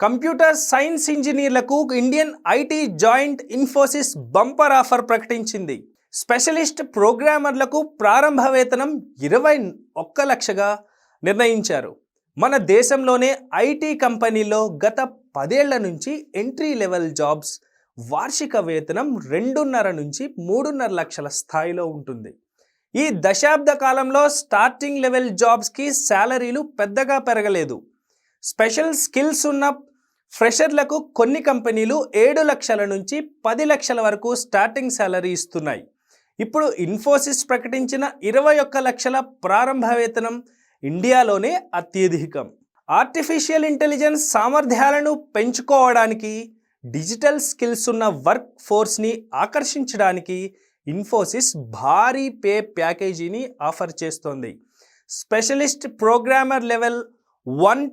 Computer science ఇంజనీర్లకు Indian IT giant Infosys bumper offer ప్రకటించింది. Specialist ప్రోగ్రామర్లకు ప్రారంభ వేతనం ఇరవై ఒక్క లక్షగా నిర్ణయించారు. మన దేశంలోనే ఐటీ కంపెనీలో గత పదేళ్ళ నుంచి ఎంట్రీ లెవెల్ జాబ్స్ వార్షిక వేతనం రెండున్నర నుంచి మూడున్నర లక్షల స్థాయిలో ఉంటుంది. ఈ దశాబ్ద కాలంలో స్టార్టింగ్ లెవెల్ జాబ్స్కి శాలరీలు పెద్దగా పెరగలేదు. స్పెషల్ స్కిల్స్ ఉన్న ఫ్రెషర్లకు కొన్ని కంపెనీలు ఏడు లక్షల నుంచి పది లక్షల వరకు స్టార్టింగ్ శాలరీ ఇస్తున్నాయి. ఇప్పుడు ఇన్ఫోసిస్ ప్రకటించిన ఇరవై ఒక్క లక్షల ప్రారంభ వేతనం ఇండియాలోనే అత్యధికం. ఆర్టిఫిషియల్ ఇంటెలిజెన్స్ సామర్థ్యాలను పెంచుకోవడానికి డిజిటల్ స్కిల్స్ ఉన్న వర్క్ ఫోర్స్ని ఆకర్షించడానికి ఇన్ఫోసిస్ భారీ పే ప్యాకేజీని ఆఫర్ చేస్తోంది. స్పెషలిస్ట్ ప్రోగ్రామర్ లెవెల్ వన్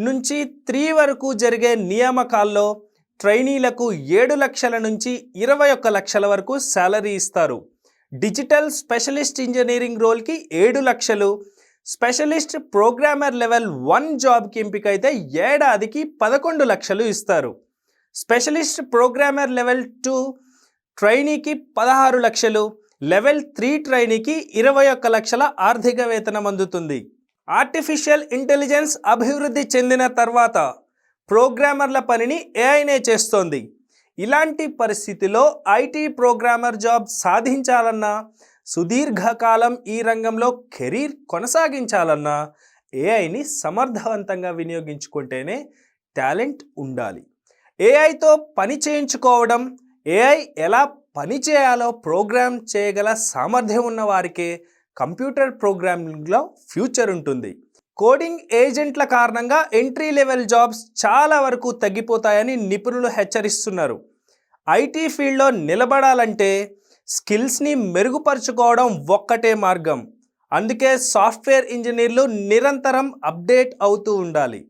నుంచి త్రీ వరకు జరిగే నియామకాల్లో ట్రైనీలకు ఏడు లక్షల నుంచి ఇరవై ఒక్క లక్షల వరకు శాలరీ ఇస్తారు. డిజిటల్ స్పెషలిస్ట్ ఇంజనీరింగ్ రోల్కి ఏడు లక్షలు. స్పెషలిస్ట్ ప్రోగ్రామర్ లెవెల్ వన్ జాబ్కి ఎంపికైతే ఏడాదికి పదకొండు లక్షలు ఇస్తారు. స్పెషలిస్ట్ ప్రోగ్రామర్ లెవెల్ టూ ట్రైనీకి పదహారు లక్షలు. లెవెల్ త్రీ ట్రైనీకి ఇరవై ఒక్క లక్షల ఆర్థిక వేతనం అందుతుంది. ఆర్టిఫిషియల్ ఇంటెలిజెన్స్ అభివృద్ధి చెందిన తర్వాత ప్రోగ్రామర్ల పనిని ఏఐనే చేస్తోంది. ఇలాంటి పరిస్థితిలో ఐటీ ప్రోగ్రామర్ జాబ్ సాధించాలన్నా సుదీర్ఘకాలం ఈ రంగంలో కెరీర్ కొనసాగించాలన్నా ఏఐని సమర్థవంతంగా వినియోగించుకుంటేనే టాలెంట్ ఉండాలి. ఏఐతో పని చేయించుకోవడం ఏఐ ఎలా పని చేయాలో ప్రోగ్రామ్ చేయగల సామర్థ్యం ఉన్న వారికే కంప్యూటర్ ప్రోగ్రామింగ్లో ఫ్యూచర్ ఉంటుంది. కోడింగ్ ఏజెంట్ల కారణంగా ఎంట్రీ లెవెల్ జాబ్స్ చాలా వరకు తగ్గిపోతాయని నిపుణులు హెచ్చరిస్తున్నారు. ఐటీ ఫీల్డ్లో నిలబడాలంటే స్కిల్స్ని మెరుగుపరుచుకోవడం ఒక్కటే మార్గం. అందుకే సాఫ్ట్వేర్ ఇంజనీర్లు నిరంతరం అప్డేట్ అవుతూ ఉండాలి.